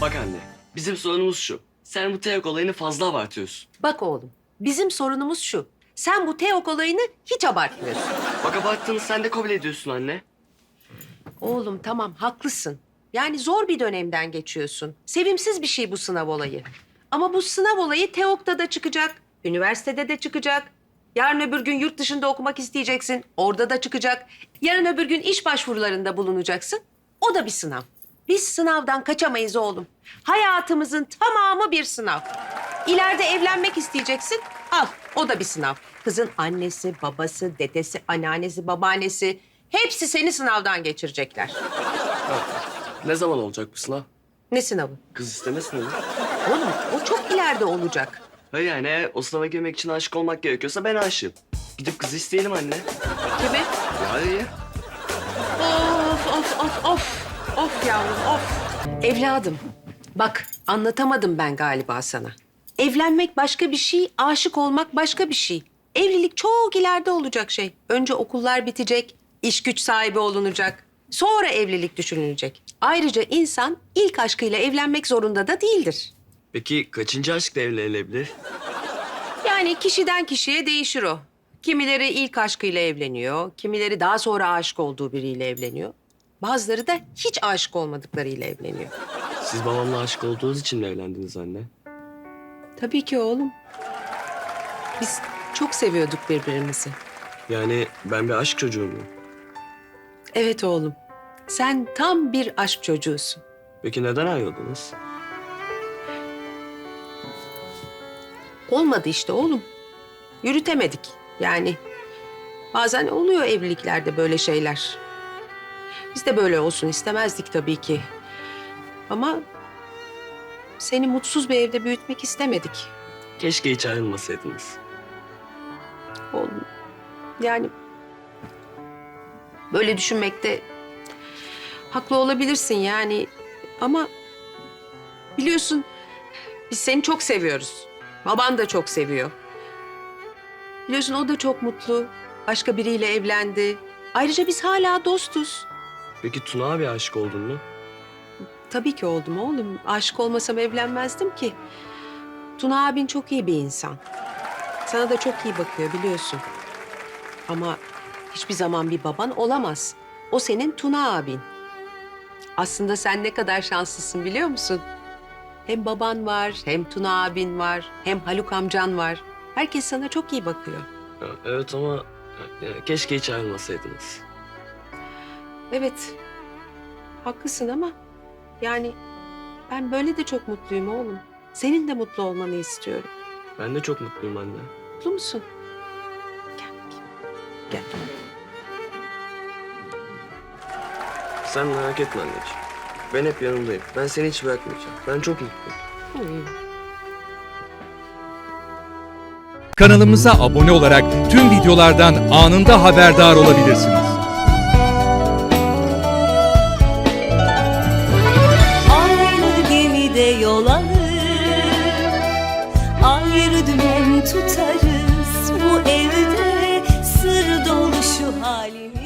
Bak anne, bizim sorunumuz şu. Sen bu Teok olayını fazla abartıyorsun. Bak oğlum, bizim sorunumuz şu. Sen bu Teok olayını hiç abartmıyorsun. Bak abarttığını sen de kabul ediyorsun anne. Oğlum tamam haklısın. Yani zor bir dönemden geçiyorsun. Sevimsiz bir şey bu sınav olayı. Ama bu sınav olayı TEOK'ta da çıkacak, üniversitede de çıkacak. Yarın öbür gün yurt dışında okumak isteyeceksin, orada da çıkacak. Yarın öbür gün iş başvurularında bulunacaksın. O da bir sınav. Biz sınavdan kaçamayız oğlum. Hayatımızın tamamı bir sınav. İleride evlenmek isteyeceksin, al o da bir sınav. Kızın annesi, babası, dedesi, anneannesi, babaannesi... Hepsi seni sınavdan geçirecekler. Ne zaman olacak bu sınav? Ne sınavı? Kız isteme sınavı. Oğlum o çok ileride olacak. Hayır yani eğer o sınava girmek için aşık olmak gerekiyorsa ben aşığım. Gidip kızı isteyelim anne. Kimi? Ya iyi. Of. Yavrum of. Evladım bak anlatamadım ben galiba sana. Evlenmek başka bir şey, aşık olmak başka bir şey. Evlilik çok ileride olacak şey. Önce okullar bitecek, iş güç sahibi olunacak. Sonra evlilik düşünülecek. Ayrıca insan ilk aşkıyla evlenmek zorunda da değildir. Peki kaçıncı aşkla evlenilebilir? Yani kişiden kişiye değişir o. Kimileri ilk aşkıyla evleniyor, kimileri daha sonra aşık olduğu biriyle evleniyor. Bazıları da hiç aşık olmadıklarıyla evleniyor. Siz babamla aşık olduğunuz için mi evlendiniz anne? Tabii ki oğlum. Biz çok seviyorduk birbirimizi. Yani ben bir aşk çocuğu muyum? Evet oğlum. Sen tam bir aşk çocuğusun. Peki neden ayrıldınız? Olmadı işte oğlum. Yürütemedik yani. Bazen oluyor evliliklerde böyle şeyler. Biz de böyle olsun istemezdik tabii ki. Ama seni mutsuz bir evde büyütmek istemedik. Keşke hiç ayrılmasaydınız. Oğlum yani böyle düşünmekte haklı olabilirsin yani. Ama biliyorsun biz seni çok seviyoruz. Baban da çok seviyor. Biliyorsun o da çok mutlu. Başka biriyle evlendi. Ayrıca biz hala dostuz. Peki Tuna abi aşık oldun mu? Tabii ki oldum oğlum. Aşık olmasam evlenmezdim ki. Tuna abin çok iyi bir insan. Sana da çok iyi bakıyor biliyorsun. Ama hiçbir zaman bir baban olamaz. O senin Tuna abin. Aslında sen ne kadar şanslısın biliyor musun? Hem baban var, hem Tuna abin var, hem Haluk amcan var. Herkes sana çok iyi bakıyor. Ya, evet ama ya, keşke hiç ayrılmasaydınız. Evet, haklısın ama yani ben böyle de çok mutluyum oğlum. Senin de mutlu olmanı istiyorum. Ben de çok mutluyum anne. Mutlu musun? Gel bakayım. Gel. Sen merak etme anneciğim. Ben hep yanındayım. Ben seni hiç bırakmayacağım. Ben çok mutluyum. Hmm. Kanalımıza abone olarak tüm videolardan anında haberdar olabilirsiniz. Ayrı tutarız. Bu evde sır dolu şu halimiz